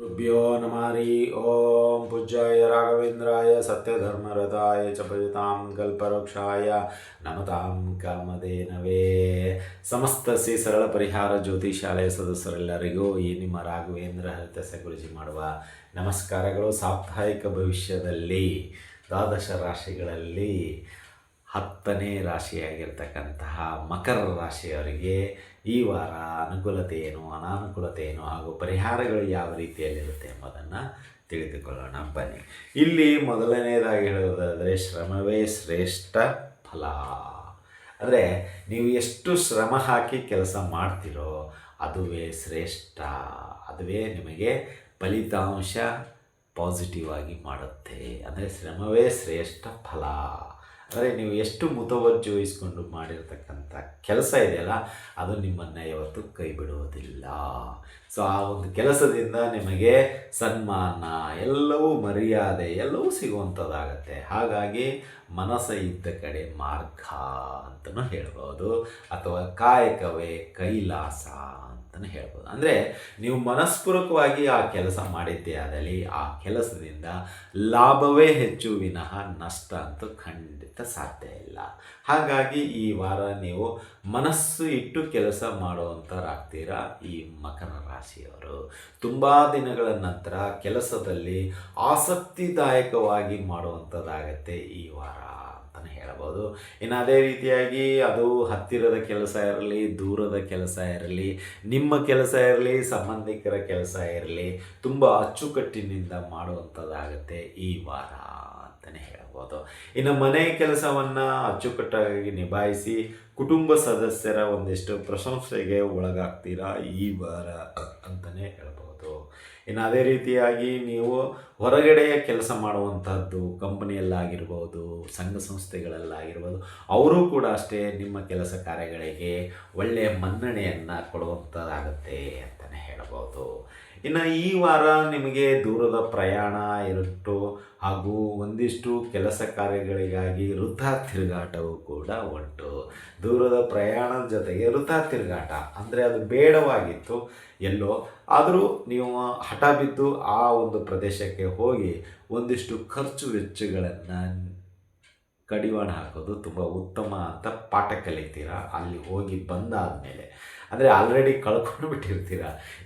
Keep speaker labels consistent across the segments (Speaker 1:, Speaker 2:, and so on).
Speaker 1: ಗುರುಭ್ಯೋ ನಮಾರಿ ಓಂ ಪೂಜ್ಯಾಯ ರಾಘವೇಂದ್ರಾಯ ಸತ್ಯಧರ್ಮರಥಾಯ ಚ ಭಜತಾಂ ಕಲ್ಪವೃಕ್ಷಾಯ ನಮತಾಂ ಕಾಮಧೇನವೇ ಸಮಸ್ತ ಶ್ರೀ ಸರಳ ಪರಿಹಾರ ಜ್ಯೋತಿ ಶಾಲೆಯ ಸದಸ್ಯರೆಲ್ಲರಿಗೂ ಈ ನಿಮ್ಮ ರಾಘವೇಂದ್ರ ಹರಿತಸ ಗುರುಜಿ ಮಾಡುವ ನಮಸ್ಕಾರಗಳು. ಸಾಪ್ತಾಹಿಕ ಭವಿಷ್ಯದಲ್ಲಿ, ದ್ವಾದಶ ರಾಶಿಗಳಲ್ಲಿ ಹತ್ತನೇ ರಾಶಿಯಾಗಿರ್ತಕ್ಕಂತಹ ಮಕರ ರಾಶಿಯವರಿಗೆ ಈ ವಾರ ಅನುಕೂಲತೆ ಏನು ಅನಾನುಕೂಲತೆ ಏನು ಹಾಗೂ ಪರಿಹಾರಗಳು ಯಾವ ರೀತಿಯಲ್ಲಿರುತ್ತೆ ಎಂಬುದನ್ನು ತಿಳಿದುಕೊಳ್ಳೋಣ. ಬನ್ನಿ. ಇಲ್ಲಿ ಮೊದಲನೇದಾಗಿ ಹೇಳೋದಾದರೆ ಶ್ರಮವೇ ಶ್ರೇಷ್ಠ ಫಲ. ಅಂದರೆ ನೀವು ಎಷ್ಟು ಶ್ರಮ ಹಾಕಿ ಕೆಲಸ ಮಾಡ್ತೀರೋ ಅದುವೇ ಶ್ರೇಷ್ಠ. ಅದುವೇ ನಿಮಗೆ ಫಲಿತಾಂಶ ಪಾಸಿಟಿವ್ ಆಗಿ ಮಾಡುತ್ತೆ. ಅಂದರೆ ಶ್ರಮವೇ ಶ್ರೇಷ್ಠ ಫಲ. ಅಂದರೆ ನೀವು ಎಷ್ಟು ಮುತುವರ್ಜಿ ವಹಿಸ್ಕೊಂಡು ಮಾಡಿರ್ತಕ್ಕಂಥ ಕೆಲಸ ಇದೆಯಲ್ಲ, ಅದು ನಿಮ್ಮನ್ನು ಯಾವತ್ತೂ ಕೈ ಬಿಡುವುದಿಲ್ಲ ಸೊ ಆ ಒಂದು ಕೆಲಸದಿಂದ ನಿಮಗೆ ಸನ್ಮಾನ, ಎಲ್ಲವೂ ಮರ್ಯಾದೆ, ಎಲ್ಲವೂ ಸಿಗುವಂಥದ್ದಾಗತ್ತೆ. ಹಾಗಾಗಿ ಮನಸ್ಸ ಇದ್ದ ಕಡೆ ಮಾರ್ಗ ಅಂತಲೂ ಹೇಳ್ಬೋದು. ಅಥವಾ ಕಾಯಕವೇ ಕೈಲಾಸ ಅಂತಲೂ ಹೇಳ್ಬೋದು. ಅಂದರೆ ನೀವು ಮನಸ್ಪೂರ್ವಕವಾಗಿ ಆ ಕೆಲಸ ಮಾಡಿದ್ದೇ ಆದಲ್ಲಿ ಆ ಕೆಲಸದಿಂದ ಲಾಭವೇ ಹೆಚ್ಚು ವಿನಃ ನಷ್ಟ ಅಂತೂ ಖಂಡಿತ ಸಾಧ್ಯ ಇಲ್ಲ. ಹಾಗಾಗಿ ಈ ವಾರ ನೀವು ಮನಸ್ಸು ಇಟ್ಟು ಕೆಲಸ ಮಾಡುವಂಥವ್ರಾಗ್ತೀರಾ ಈ ಮಕರ ರಾಶಿಯವರು. ತುಂಬ ದಿನಗಳ ನಂತರ ಕೆಲಸದಲ್ಲಿ ಆಸಕ್ತಿದಾಯಕವಾಗಿ ಮಾಡುವಂಥದ್ದಾಗತ್ತೆ ಈ ವಾರ. ಅಂತಲೇ ಹೇಳ್ಬೋದು. ಇನ್ನು ಅದೇ ರೀತಿಯಾಗಿ ಅದು ಹತ್ತಿರದ ಕೆಲಸ ಇರಲಿ, ದೂರದ ಕೆಲಸ ಇರಲಿ, ನಿಮ್ಮ ಕೆಲಸ ಇರಲಿ, ಸಂಬಂಧಿಕರ ಕೆಲಸ ಇರಲಿ, ತುಂಬ ಅಚ್ಚುಕಟ್ಟಿನಿಂದ ಮಾಡುವಂಥದ್ದಾಗತ್ತೆ ಈ ವಾರ ಅಂತಲೇ ಹೇಳ್ಬೋದು. ಇನ್ನು ಮನೆ ಕೆಲಸವನ್ನು ಅಚ್ಚುಕಟ್ಟಾಗಿ ನಿಭಾಯಿಸಿ ಕುಟುಂಬ ಸದಸ್ಯರ ಒಂದಿಷ್ಟು ಪ್ರಶಂಸೆಗೆ ಒಳಗಾಗ್ತೀರಾ ಈ ವಾರ ಅಂತಲೇ ಹೇಳ್ಬೋದು. ಇನ್ನು ಅದೇ ರೀತಿಯಾಗಿ ನೀವು ಹೊರಗಡೆಯ ಕೆಲಸ ಮಾಡುವಂಥದ್ದು ಕಂಪನಿಯಲ್ಲಾಗಿರ್ಬೋದು, ಸಂಘ ಸಂಸ್ಥೆಗಳಲ್ಲಾಗಿರ್ಬೋದು, ಅವರೂ ಕೂಡ ಅಷ್ಟೇ ನಿಮ್ಮ ಕೆಲಸ ಕಾರ್ಯಗಳಿಗೆ ಒಳ್ಳೆಯ ಮನ್ನಣೆಯನ್ನು ಕೊಡುವಂಥದ್ದಾಗುತ್ತೆ ಅಂತಲೇ ಹೇಳ್ಬೋದು. ಇನ್ನು ಈ ವಾರ ನಿಮಗೆ ದೂರದ ಪ್ರಯಾಣ ಇರುಟ್ಟು ಹಾಗೂ ಒಂದಿಷ್ಟು ಕೆಲಸ ಕಾರ್ಯಗಳಿಗಾಗಿ ವೃಥಾ ತಿರುಗಾಟವು ಕೂಡ ಉಂಟು. ದೂರದ ಪ್ರಯಾಣದ ಜೊತೆಗೆ ವೃಥಾ ತಿರುಗಾಟ ಅಂದರೆ ಅದು ಬೇಡವಾಗಿತ್ತು, ಎಲ್ಲೋ. ಆದರೂ ನೀವು ಹಠ ಬಿದ್ದು ಆ ಒಂದು ಪ್ರದೇಶಕ್ಕೆ ಹೋಗಿ ಒಂದಿಷ್ಟು ಖರ್ಚು ವೆಚ್ಚಗಳನ್ನು ಕಡಿವಾಣ ಹಾಕೋದು ತುಂಬ ಉತ್ತಮ ಅಂತ ಪಾಠ ಕಲಿತೀರ? ಅಲ್ಲಿ ಹೋಗಿ ಬಂದಾದ ಮೇಲೆ ಅಂದರೆ ಆಲ್ರೆಡಿ ಕಳ್ಕೊಂಡು ಬಿಟ್ಟಿರ್ತೀರ?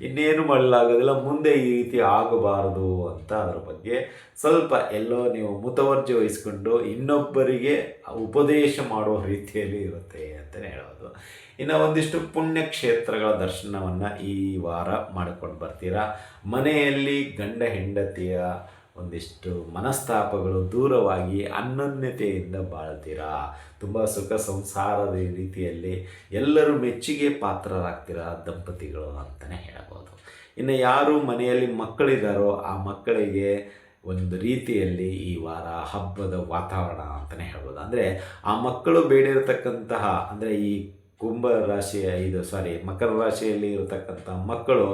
Speaker 1: ಇನ್ನೇನು ಮಾಡಲಾಗೋದಿಲ್ಲ, ಮುಂದೆ ಈ ರೀತಿ ಆಗಬಾರದು ಅಂತ ಅದರ ಬಗ್ಗೆ ಸ್ವಲ್ಪ ಎಲ್ಲೋ ನೀವು ಮುತವರ್ಜಿ ವಹಿಸ್ಕೊಂಡು ಇನ್ನೊಬ್ಬರಿಗೆ ಉಪದೇಶ ಮಾಡುವ ರೀತಿಯಲ್ಲಿ ಇರುತ್ತೆ ಅಂತಲೇ ಹೇಳೋದು ಇನ್ನು ಒಂದಿಷ್ಟು ಪುಣ್ಯಕ್ಷೇತ್ರಗಳ ದರ್ಶನವನ್ನು ಈ ವಾರ ಮಾಡಿಕೊಂಡು ಬರ್ತೀರಾ? ಮನೆಯಲ್ಲಿ ಗಂಡ ಹೆಂಡತಿಯ ಒಂದಿಷ್ಟು ಮನಸ್ತಾಪಗಳು ದೂರವಾಗಿ ಅನ್ಯತೆಯಿಂದ ಬಾಳ್ತೀರಾ? ತುಂಬ ಸುಖ ಸಂಸಾರದ ರೀತಿಯಲ್ಲಿ ಎಲ್ಲರೂ ಮೆಚ್ಚುಗೆ ಪಾತ್ರರಾಗ್ತೀರಾ ದಂಪತಿಗಳು ಅಂತಲೇ ಹೇಳಬಹುದು ಇನ್ನು ಯಾರು ಮನೆಯಲ್ಲಿ ಮಕ್ಕಳಿದ್ದಾರೋ ಆ ಮಕ್ಕಳಿಗೆ ಒಂದು ರೀತಿಯಲ್ಲಿ ಈ ವಾರ ಹಬ್ಬದ ವಾತಾವರಣ ಅಂತಲೇ ಹೇಳ್ಬೋದು. ಅಂದರೆ ಆ ಮಕ್ಕಳು ಬೇಡಿರತಕ್ಕಂತಹ, ಅಂದರೆ ಈ ಕುಂಭ ರಾಶಿಯ ಇದು ಸಾರಿ ಮಕರ ರಾಶಿಯಲ್ಲಿ ಇರತಕ್ಕಂಥ ಮಕ್ಕಳು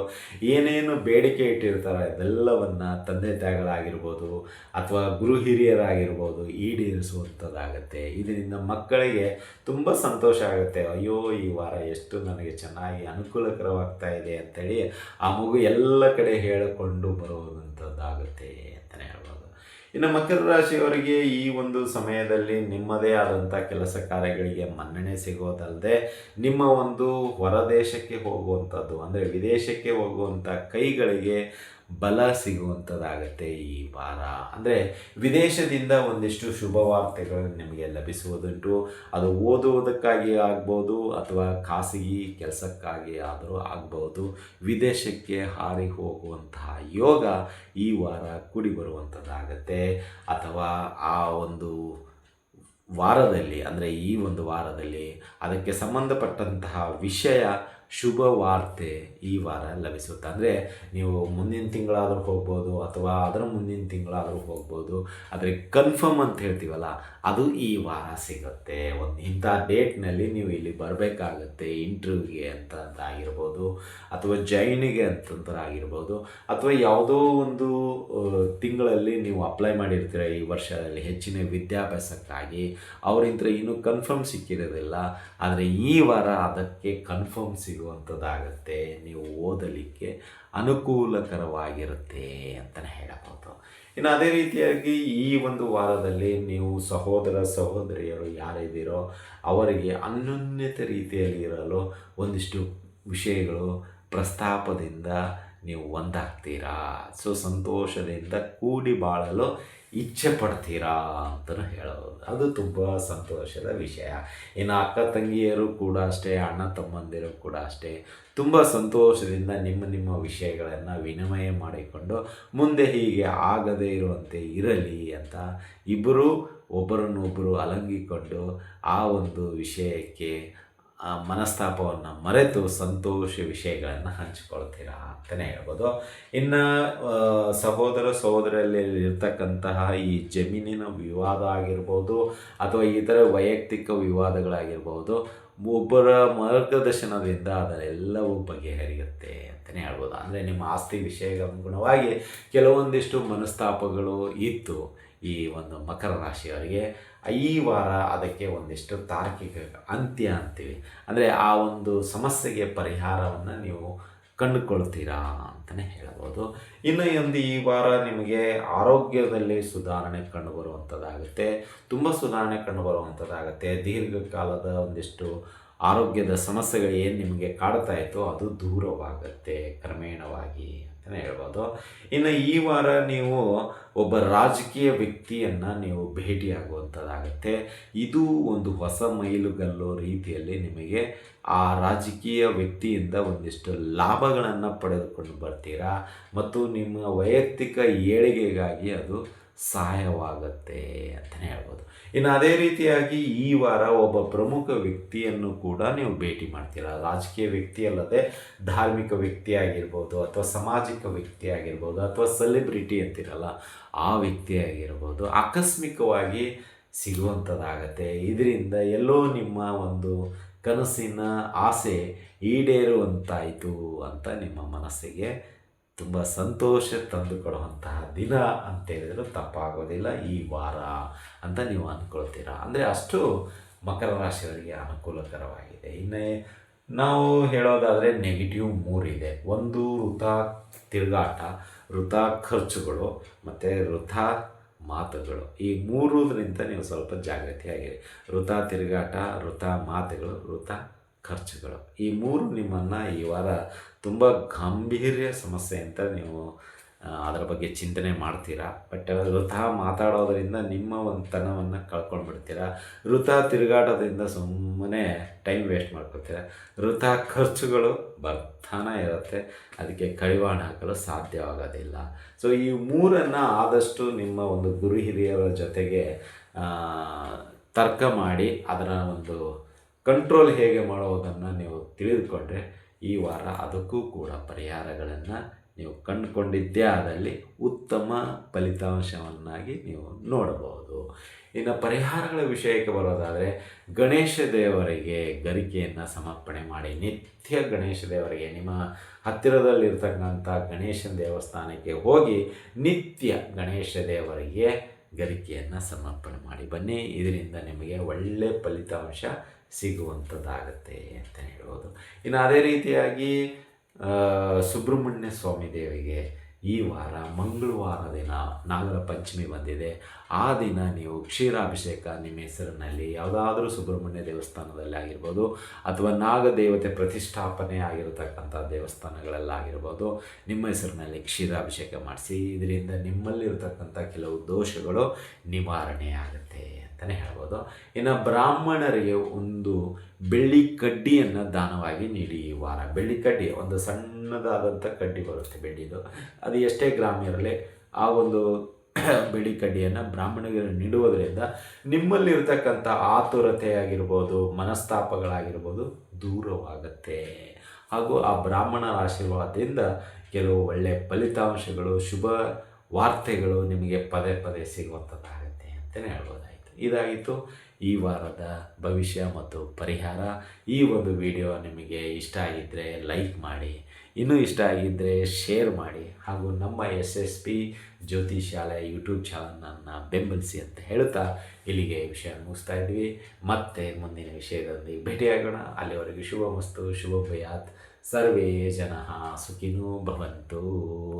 Speaker 1: ಏನೇನು ಬೇಡಿಕೆ ಇಟ್ಟಿರ್ತಾರೆ ಅದೆಲ್ಲವನ್ನು ತಂದೆ ತಾಯಿಗಳಾಗಿರ್ಬೋದು ಅಥವಾ ಗುರು ಹಿರಿಯರಾಗಿರ್ಬೋದು ಈಡೇರಿಸುವಂಥದ್ದಾಗತ್ತೆ. ಇದರಿಂದ ಮಕ್ಕಳಿಗೆ ತುಂಬ ಸಂತೋಷ ಆಗುತ್ತೆ. ಅಯ್ಯೋ, ಈ ವಾರ ಎಷ್ಟು ನನಗೆ ಚೆನ್ನಾಗಿ ಅನುಕೂಲಕರವಾಗ್ತಾ ಇದೆ ಅಂತೇಳಿ ಆ ಮಗು ಎಲ್ಲ ಕಡೆ ಹೇಳಿಕೊಂಡು ಬರುವಂಥದ್ದಾಗುತ್ತೆ ಅಂತಲೇ ಹೇಳ್ಬೋದು. ಇನ್ನು ಮಕರ ರಾಶಿಯವರಿಗೆ ಈ ಒಂದು ಸಮಯದಲ್ಲಿ ನಿಮ್ಮದೇ ಆದಂಥ ಕೆಲಸ ಕಾರ್ಯಗಳಿಗೆ ಮನ್ನಣೆ ಸಿಗೋದಲ್ಲದೆ ನಿಮ್ಮ ಒಂದು ಹೊರದೇಶಕ್ಕೆ ಹೋಗುವಂಥದ್ದು, ಅಂದರೆ ವಿದೇಶಕ್ಕೆ ಹೋಗುವಂಥ ಕೈಗಳಿಗೆ ಬಲ ಸಿಗುವಂಥದ್ದಾಗತ್ತೆ ಈ ವಾರ. ಅಂದರೆ ವಿದೇಶದಿಂದ ಒಂದಿಷ್ಟು ಶುಭವಾರ್ತೆಗಳನ್ನು ವಾರ್ತೆಗಳು ನಿಮಗೆ ಲಭಿಸುವುದುಂಟು. ಅದು ಓದುವುದಕ್ಕಾಗಿ ಆಗ್ಬೋದು ಅಥವಾ ಖಾಸಗಿ ಕೆಲಸಕ್ಕಾಗಿ ಆದರೂ ಆಗ್ಬೋದು. ವಿದೇಶಕ್ಕೆ ಹಾರಿ ಹೋಗುವಂತಹ ಯೋಗ ಈ ವಾರ ಕೂಡಿ ಬರುವಂಥದ್ದಾಗತ್ತೆ ಅಥವಾ ಆ ಒಂದು ವಾರದಲ್ಲಿ, ಅಂದರೆ ಈ ಒಂದು ವಾರದಲ್ಲಿ ಅದಕ್ಕೆ ಸಂಬಂಧಪಟ್ಟಂತಹ ವಿಷಯ ಶುಭ ವಾರ್ತೆ ಈ ವಾರ ಲಭಿಸುತ್ತೆ. ಅಂದರೆ ನೀವು ಮುಂದಿನ ತಿಂಗಳಾದರೂ ಹೋಗ್ಬೋದು ಅಥವಾ ಅದರ ಮುಂದಿನ ತಿಂಗಳಾದರೂ ಹೋಗ್ಬೋದು. ಆದರೆ ಕನ್ಫರ್ಮ್ ಅಂತ ಹೇಳ್ತೀವಲ್ಲ, ಅದು ಈ ವಾರ ಸಿಗುತ್ತೆ. ಒಂದು ಇಂಥ ಡೇಟ್ನಲ್ಲಿ ನೀವು ಇಲ್ಲಿ ಬರಬೇಕಾಗತ್ತೆ ಇಂಟರ್ವ್ಯೂಗೆ ಅಂತ ಆಗಿರ್ಬೋದು, ಅಥವಾ ಜೈನಿಗೆ ಅಂತಂತರಾಗಿರ್ಬೋದು ಅಥವಾ ಯಾವುದೋ ಒಂದು ತಿಂಗಳಲ್ಲಿ ನೀವು ಅಪ್ಲೈ ಮಾಡಿರ್ತೀರ ಈ ವರ್ಷದಲ್ಲಿ ಹೆಚ್ಚಿನ ವಿದ್ಯಾಭ್ಯಾಸಕ್ಕಾಗಿ. ಅವರಿಂದ ಇನ್ನೂ ಕನ್ಫರ್ಮ್ ಸಿಕ್ಕಿರೋದಿಲ್ಲ. ಆದರೆ ಈ ವಾರ ಅದಕ್ಕೆ ಕನ್ಫರ್ಮ್ ಸಿಗೋ ಸಿಗುವಂಥದ್ದಾಗತ್ತೆ, ನೀವು ಓದಲಿಕ್ಕೆ ಅನುಕೂಲಕರವಾಗಿರುತ್ತೆ ಅಂತಲೇ ಹೇಳಬಹುದು. ಇನ್ನು ಅದೇ ರೀತಿಯಾಗಿ ಈ ಒಂದು ವಾರದಲ್ಲಿ ನೀವು ಸಹೋದರ ಸಹೋದರಿಯರು ಯಾರಿದ್ದೀರೋ, ಅವರಿಗೆ ಅನ್ಯೋನ್ಯತೆ ರೀತಿಯಲ್ಲಿ ಇರಲು ಒಂದಿಷ್ಟು ವಿಷಯಗಳು ಪ್ರಸ್ತಾಪದಿಂದ ನೀವು ಒಂದಾಗ್ತೀರಾ? ಸೊ, ಸಂತೋಷದಿಂದ ಕೂಡಿ ಬಾಳಲು ಇಚ್ಛೆ ಪಡ್ತೀರಾ ಅಂತಲೂ ಹೇಳಬಹುದು ಅದು ತುಂಬ ಸಂತೋಷದ ವಿಷಯ. ಇನ್ನು ಅಕ್ಕ ತಂಗಿಯರು ಕೂಡ ಅಷ್ಟೇ, ಅಣ್ಣ ತಮ್ಮಂದಿರು ಕೂಡ ಅಷ್ಟೇ ತುಂಬ ಸಂತೋಷದಿಂದ ನಿಮ್ಮ ನಿಮ್ಮ ವಿಷಯಗಳನ್ನು ವಿನಿಮಯ ಮಾಡಿಕೊಂಡು ಮುಂದೆ ಹೀಗೆ ಆಗದೇ ಇರುವಂತೆ ಇರಲಿ ಅಂತ ಇಬ್ಬರೂ ಒಬ್ಬರನ್ನೊಬ್ಬರು ಅಲಂಗಿಕೊಂಡು ಆ ಒಂದು ವಿಷಯಕ್ಕೆ ಆ ಮನಸ್ತಾಪವನ್ನು ಮರೆತು ಸಂತೋಷ ವಿಷಯಗಳನ್ನು ಹಂಚಿಕೊಳ್ತೀರಾ ಅಂತಲೇ ಹೇಳ್ಬೋದು. ಇನ್ನು ಸಹೋದರ ಸಹೋದರಲ್ಲಿ ಇರ್ತಕ್ಕಂತಹ ಈ ಜಮೀನಿನ ವಿವಾದ ಆಗಿರ್ಬೋದು ಅಥವಾ ಇತರ ವೈಯಕ್ತಿಕ ವಿವಾದಗಳಾಗಿರ್ಬೋದು, ಒಬ್ಬರ ಮಾರ್ಗದರ್ಶನದಿಂದ ಅದರೆಲ್ಲವೂ ಬಗೆಹರಿಯುತ್ತೆ ಅಂತಲೇ ಹೇಳ್ಬೋದು. ಅಂದರೆ ನಿಮ್ಮ ಆಸ್ತಿ ವಿಷಯಗಳ ಅನುಗುಣವಾಗಿ ಕೆಲವೊಂದಿಷ್ಟು ಮನಸ್ತಾಪಗಳು ಇತ್ತು. ಈ ಒಂದು ಮಕರ ರಾಶಿಯವರಿಗೆ ಈ ವಾರ ಅದಕ್ಕೆ ಒಂದಿಷ್ಟು ತಾರ್ಕಿಕ ಅಂತ್ಯ ಅಂತೀವಿ. ಅಂದರೆ ಆ ಒಂದು ಸಮಸ್ಯೆಗೆ ಪರಿಹಾರವನ್ನು ನೀವು ಕಂಡುಕೊಳ್ತೀರಾ ಅಂತಲೇ ಹೇಳ್ಬೋದು. ಇನ್ನು ಒಂದು ಈ ವಾರ ನಿಮಗೆ ಆರೋಗ್ಯದಲ್ಲಿ ಸುಧಾರಣೆ ಕಂಡುಬರುವಂಥದ್ದಾಗುತ್ತೆ ತುಂಬ ಸುಧಾರಣೆ ಕಂಡುಬರುವಂಥದ್ದಾಗುತ್ತೆ ದೀರ್ಘಕಾಲದ ಒಂದಿಷ್ಟು ಆರೋಗ್ಯದ ಸಮಸ್ಯೆಗಳು ಏನು ನಿಮಗೆ ಕಾಡ್ತಾ ಇತ್ತೋ, ಅದು ದೂರವಾಗುತ್ತೆ ಕ್ರಮೇಣವಾಗಿ. ಅಂತಲೇ ಹೇಳ್ಬೋದು. ಇನ್ನು ಈ ವಾರ ನೀವು ಒಬ್ಬ ರಾಜಕೀಯ ವ್ಯಕ್ತಿಯನ್ನು ನೀವು ಭೇಟಿಯಾಗುವಂಥದ್ದಾಗುತ್ತೆ. ಇದು ಒಂದು ಹೊಸ ಮೈಲುಗಲ್ಲು ರೀತಿಯಲ್ಲಿ ನಿಮಗೆ ಆ ರಾಜಕೀಯ ವ್ಯಕ್ತಿಯಿಂದ ಒಂದಿಷ್ಟು ಲಾಭಗಳನ್ನು ಪಡೆದುಕೊಂಡು ಬರ್ತೀರಾ? ಮತ್ತು ನಿಮ್ಮ ವೈಯಕ್ತಿಕ ಏಳಿಗೆಗಾಗಿ ಅದು ಸಹಾಯವಾಗುತ್ತೆ ಅಂತಲೇ ಹೇಳ್ಬೋದು. ಇನ್ನು ಅದೇ ರೀತಿಯಾಗಿ ಈ ವಾರ ಒಬ್ಬ ಪ್ರಮುಖ ವ್ಯಕ್ತಿಯನ್ನು ಕೂಡ ನೀವು ಭೇಟಿ ಮಾಡ್ತೀರಾ? ರಾಜಕೀಯ ವ್ಯಕ್ತಿ ಅಲ್ಲದೆ ಧಾರ್ಮಿಕ ವ್ಯಕ್ತಿ ಆಗಿರ್ಬೋದು ಅಥವಾ ಸಾಮಾಜಿಕ ವ್ಯಕ್ತಿ ಆಗಿರ್ಬೋದು ಅಥವಾ ಸೆಲೆಬ್ರಿಟಿ ಅಂತಿರಲ್ಲ, ಆ ವ್ಯಕ್ತಿ ಆಗಿರ್ಬೋದು, ಆಕಸ್ಮಿಕವಾಗಿ ಸಿಗುವಂಥದ್ದಾಗತ್ತೆ. ಇದರಿಂದ ಎಲ್ಲೋ ನಿಮ್ಮ ಒಂದು ಕನಸಿನ ಆಸೆ ಈಡೇರುವಂತಾಯಿತು ಅಂತ ನಿಮ್ಮ ಮನಸ್ಸಿಗೆ ತುಂಬ ಸಂತೋಷ ತಂದುಕೊಡುವಂತಹ ದಿನ ಅಂತ ಹೇಳಿದ್ರು ತಪ್ಪಾಗೋದಿಲ್ಲ, ಈ ವಾರ ಅಂತ ನೀವು ಅಂದ್ಕೊಳ್ತೀರಾ ಅಂದರೆ ಅಷ್ಟು ಮಕರ ರಾಶಿಯವರಿಗೆ ಅನುಕೂಲಕರವಾಗಿದೆ. ಇನ್ನು ನಾವು ಹೇಳೋದಾದರೆ ನೆಗೆಟಿವ್ ಮೂರಿದೆ ಒಂದು ವೃತ ತಿರುಗಾಟ ವೃತ ಖರ್ಚುಗಳು ಮತ್ತು ವೃಥ ಮಾತುಗಳು. ಈ ಮೂರುದರಿಂದ ನೀವು ಸ್ವಲ್ಪ ಜಾಗೃತಿಯಾಗಿರಿ. ವೃತ ತಿರುಗಾಟ ವೃತ ಮಾತುಗಳು, ವೃಥ ಖರ್ಚುಗಳು. ಈ ಮೂರು ನಿಮ್ಮನ್ನು ಈ ವಾರ ತುಂಬ ಗಂಭೀರ ಸಮಸ್ಯೆ ಅಂತ ನೀವು ಅದರ ಬಗ್ಗೆ ಚಿಂತನೆ ಮಾಡ್ತೀರಾ? ಬಟ್ ವೃಥ ಮಾತಾಡೋದರಿಂದ ನಿಮ್ಮ ಒಂದು ತನವನ್ನು ಕಳ್ಕೊಂಡು ಬಿಡ್ತೀರಾ ವೃಥ ತಿರುಗಾಟದಿಂದ ಸುಮ್ಮನೆ ಟೈಮ್ ವೇಸ್ಟ್ ಮಾಡ್ಕೊತೀರಾ? ವೃಥ ಖರ್ಚುಗಳು ಬರ್ತಾನೆ ಇರುತ್ತೆ. ಅದಕ್ಕೆ ಕಡಿವಾಣ ಹಾಕಲು ಸಾಧ್ಯವಾಗೋದಿಲ್ಲ. ಸೊ ಈ ಮೂರನ್ನು ಆದಷ್ಟು ನಿಮ್ಮ ಒಂದು ಗುರು ಹಿರಿಯರ ಜೊತೆಗೆ ತರ್ಕ ಮಾಡಿ ಅದರ ಒಂದು ಕಂಟ್ರೋಲ್ ಹೇಗೆ ಮಾಡೋದನ್ನು ನೀವು ತಿಳಿದುಕೊಂಡ್ರೆ ಈ ವಾರ ಅದಕ್ಕೂ ಕೂಡ ಪರಿಹಾರಗಳನ್ನು ನೀವು ಕಂಡುಕೊಂಡಿದ್ದೇ ಆದಲ್ಲಿ ಉತ್ತಮ ಫಲಿತಾಂಶವನ್ನಾಗಿ ನೀವು ನೋಡಬಹುದು. ಇನ್ನು ಪರಿಹಾರಗಳ ವಿಷಯಕ್ಕೆ ಬರೋದಾದರೆ ಗಣೇಶ ದೇವರಿಗೆ ಗರಿಕೆಯನ್ನು ಸಮರ್ಪಣೆ ಮಾಡಿ, ನಿತ್ಯ ಗಣೇಶ ದೇವರಿಗೆ ನಿಮ್ಮ ಹತ್ತಿರದಲ್ಲಿರ್ತಕ್ಕಂಥ ಗಣೇಶನ ದೇವಸ್ಥಾನಕ್ಕೆ ಹೋಗಿ ನಿತ್ಯ ಗಣೇಶ ದೇವರಿಗೆ ಗರಿಕೆಯನ್ನು ಸಮರ್ಪಣೆ ಮಾಡಿ ಬನ್ನಿ. ಇದರಿಂದ ನಿಮಗೆ ಒಳ್ಳೆಯ ಫಲಿತಾಂಶ ಸಿಗುವಂಥದ್ದಾಗತ್ತೆ ಅಂತ ಹೇಳ್ಬೋದು. ಇನ್ನು ಅದೇ ರೀತಿಯಾಗಿ ಸುಬ್ರಹ್ಮಣ್ಯ ಸ್ವಾಮಿ ದೇವಿಗೆ ಈ ವಾರ ಮಂಗಳವಾರ ದಿನ ನಾಗರ ಪಂಚಮಿ ಬಂದಿದೆ. ಆ ದಿನ ನೀವು ಕ್ಷೀರಾಭಿಷೇಕ ನಿಮ್ಮ ಹೆಸರಿನಲ್ಲಿ ಯಾವುದಾದ್ರೂ ಸುಬ್ರಹ್ಮಣ್ಯ ದೇವಸ್ಥಾನದಲ್ಲಿ ಆಗಿರ್ಬೋದು, ಅಥವಾ ನಾಗದೇವತೆ ಪ್ರತಿಷ್ಠಾಪನೆ ಆಗಿರತಕ್ಕಂಥ ದೇವಸ್ಥಾನಗಳಲ್ಲಾಗಿರ್ಬೋದು ನಿಮ್ಮ ಹೆಸರಿನಲ್ಲಿ ಕ್ಷೀರಾಭಿಷೇಕ ಮಾಡಿಸಿ, ಇದರಿಂದ ನಿಮ್ಮಲ್ಲಿರತಕ್ಕಂಥ ಕೆಲವು ದೋಷಗಳು ನಿವಾರಣೆ ಆಗುತ್ತೆ ಅಂತಲೇ ಹೇಳ್ಬೋದು. ಇನ್ನು ಬ್ರಾಹ್ಮಣರಿಗೆ ಒಂದು ಬೆಳ್ಳಿ ಕಡ್ಡಿಯನ್ನು ದಾನವಾಗಿ ನೀಡಿ ಈ ವಾರ. ಬೆಳ್ಳಿ ಕಡ್ಡಿ, ಒಂದು ಸಣ್ಣದಾದಂಥ ಕಡ್ಡಿ ಬರುತ್ತೆ ಬೆಳ್ಳಿದು. ಅದು ಎಷ್ಟೇ ಗ್ರಾಮ್ ಇರಲಿ, ಆ ಒಂದು ಬೆಳ್ಳಿ ಕಡ್ಡಿಯನ್ನು ಬ್ರಾಹ್ಮಣರಿಗೆ ನೀಡುವುದರಿಂದ ನಿಮ್ಮಲ್ಲಿರ್ತಕ್ಕಂಥ ಆತುರತೆ ಆಗಿರ್ಬೋದು ಮನಸ್ತಾಪಗಳಾಗಿರ್ಬೋದು ದೂರವಾಗುತ್ತೆ. ಹಾಗೂ ಆ ಬ್ರಾಹ್ಮಣರ ಆಶೀರ್ವಾದದಿಂದ ಕೆಲವು ಒಳ್ಳೆಯ ಫಲಿತಾಂಶಗಳು, ಶುಭ ವಾರ್ತೆಗಳು ನಿಮಗೆ ಪದೇ ಪದೇ ಸಿಗುವಂಥದ್ದಾಗುತ್ತೆ ಅಂತಲೇ ಹೇಳ್ಬೋದಾಯಿತು ಇದಾಗಿತ್ತು. ಈ ವಾರದ ಭವಿಷ್ಯ ಮತ್ತು ಪರಿಹಾರ ಈ ಒಂದು ವಿಡಿಯೋ ನಿಮಗೆ ಇಷ್ಟ ಆಗಿದ್ದರೆ ಲೈಕ್ ಮಾಡಿ, ಇನ್ನೂ ಇಷ್ಟ ಆಗಿದ್ದರೆ ಶೇರ್ ಮಾಡಿ ಹಾಗೂ ನಮ್ಮ S S P Jyotishalaya YouTube ಚಾನಲನ್ನು ಬೆಂಬಲಿಸಿ ಅಂತ ಹೇಳುತ್ತಾ ಇಲ್ಲಿಗೆ ವಿಷಯ ಮುಗಿಸ್ತಾ ಇದ್ವಿ. ಮತ್ತೆ ಮುಂದಿನ ವಿಷಯದೊಂದಿಗೆ ಭೇಟಿಯಾಗೋಣ. ಅಲ್ಲಿವರೆಗೆ ಶುಭ ಮಸ್ತು ಶುಭ ಭಯಾತ್ ಸರ್ವೇ ಜನ ಸುಖಿನೋ ಭವಂತು.